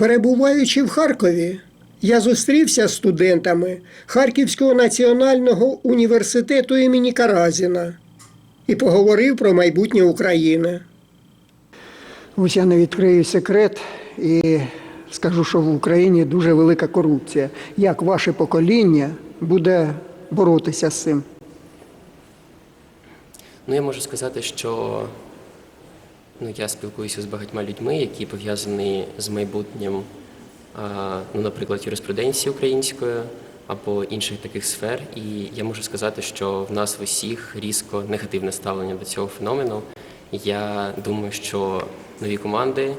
Перебуваючи в Харкові, я зустрівся з студентами Харківського національного університету імені Каразіна і поговорив про майбутнє України. Ось я не відкрию секрет і скажу, що в Україні дуже велика корупція. Як ваше покоління буде боротися з цим? Ну, я можу сказати, що ну, я спілкуюся з багатьма людьми, які пов'язані з майбутнім, ну, наприклад, юриспруденції української або інших таких сфер. І я можу сказати, що в нас в усіх різко негативне ставлення до цього феномену. Я думаю, що нові команди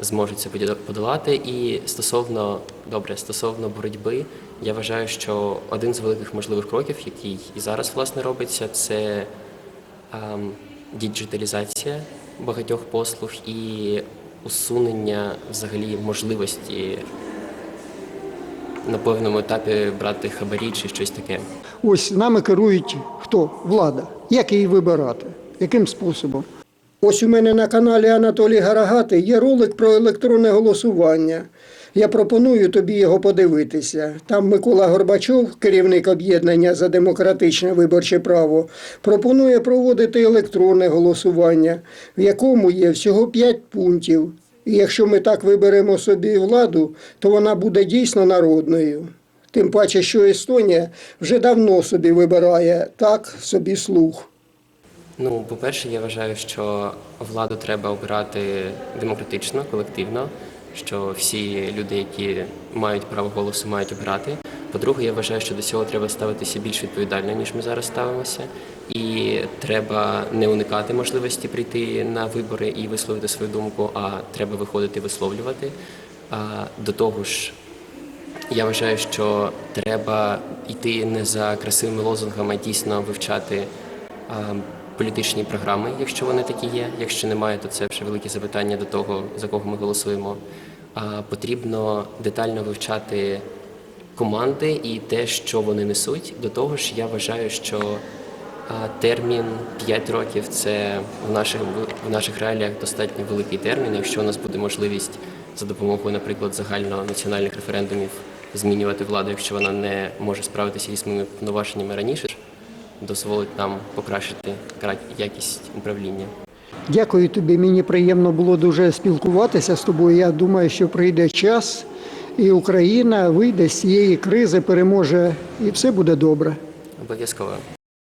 зможуть це подолати. І стосовно добре, стосовно боротьби, я вважаю, що один з великих можливих кроків, який і зараз власне робиться, це діджиталізація багатьох послуг і усунення взагалі можливості на певному етапі брати хабарі чи щось таке. Ось нами керують хто? Влада. Як її вибирати? Яким способом? Ось у мене на каналі Анатолій Гарагати є ролик про електронне голосування. Я пропоную тобі його подивитися. Там Микола Горбачов, керівник об'єднання за демократичне виборче право, пропонує проводити електронне голосування, в якому є всього 5 пунктів. І якщо ми так виберемо собі владу, то вона буде дійсно народною. Тим паче, що Естонія вже давно собі вибирає так собі слух. Ну, по-перше, я вважаю, що владу треба обирати демократично, колективно, що всі люди, які мають право голосу, мають обирати. По-друге, я вважаю, що до цього треба ставитися більш відповідально, ніж ми зараз ставимося. І треба не уникати можливості прийти на вибори і висловити свою думку, а треба виходити висловлювати. До того ж, я вважаю, що треба йти не за красивими лозунгами, а дійсно вивчати політичні програми, якщо вони такі є. Якщо немає, то це вже велике запитання до того, за кого ми голосуємо. Потрібно детально вивчати команди і те, що вони несуть. До того ж, я вважаю, що термін 5 років це в наших в наших реаліях достатньо великий термін. Якщо у нас буде можливість за допомогою, наприклад, загальнонаціональних референдумів змінювати владу, якщо вона не може справитися із своїми повноваженнями раніше, дозволить нам покращити кра- якість управління. Дякую тобі. Мені приємно було дуже спілкуватися з тобою. Я думаю, що прийде час, і Україна вийде з цієї кризи, переможе, і все буде добре. Обов'язково.